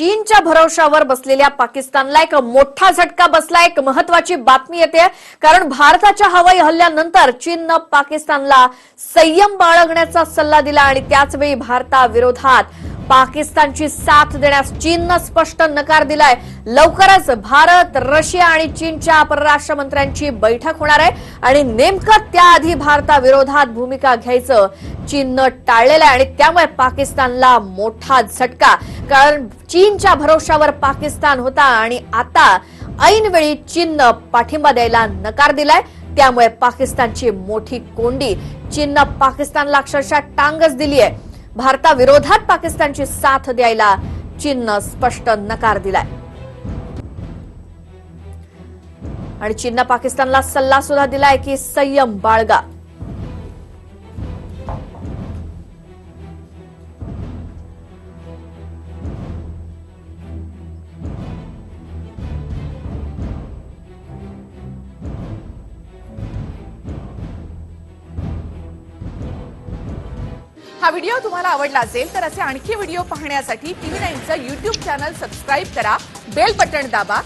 चीनच्या भरवशावर बसलेल्या पाकिस्तानला एक मोठा झटका बसला. एक महत्वाची बातमी येते. कारण भारताच्या हवाई हल्ल्यानंतर चीननं पाकिस्तानला संयम बाळगण्याचा सल्ला दिला आणि त्याचवेळी भारताविरोधात पाकिस्तानची साथ देण्यास चीननं स्पष्ट नकार दिलाय. लवकरच भारत रशिया आणि चीनच्या परराष्ट्र मंत्र्यांची बैठक होणार आहे आणि नेमकं त्याआधी भारताविरोधात भूमिका घ्यायचं चीननं टाळलेलं आहे आणि त्यामुळे पाकिस्तानला मोठा झटका. कारण चीनच्या भरोशावर पाकिस्तान होता आणि आता ऐनवेळी चीननं पाठिंबा द्यायला नकार दिलाय. त्यामुळे पाकिस्तानची मोठी कोंडी. चीननं पाकिस्तानला अक्षरशः टांगच दिली आहे भारताविरोधात पाकिस्तानची साथ द्यायला चीननं स्पष्ट नकार दिलाय. आणि चीननं पाकिस्तानला सल्ला सुद्धा दिलाय की संयम बाळगा. हा व्हिडिओ तुम्हाला आवडला असेल तर असे आणखी व्हिडिओ पाहण्यासाठी टीव्ही नाईनचं युट्यूब चॅनल सबस्क्राईब करा बेल बटण दाबा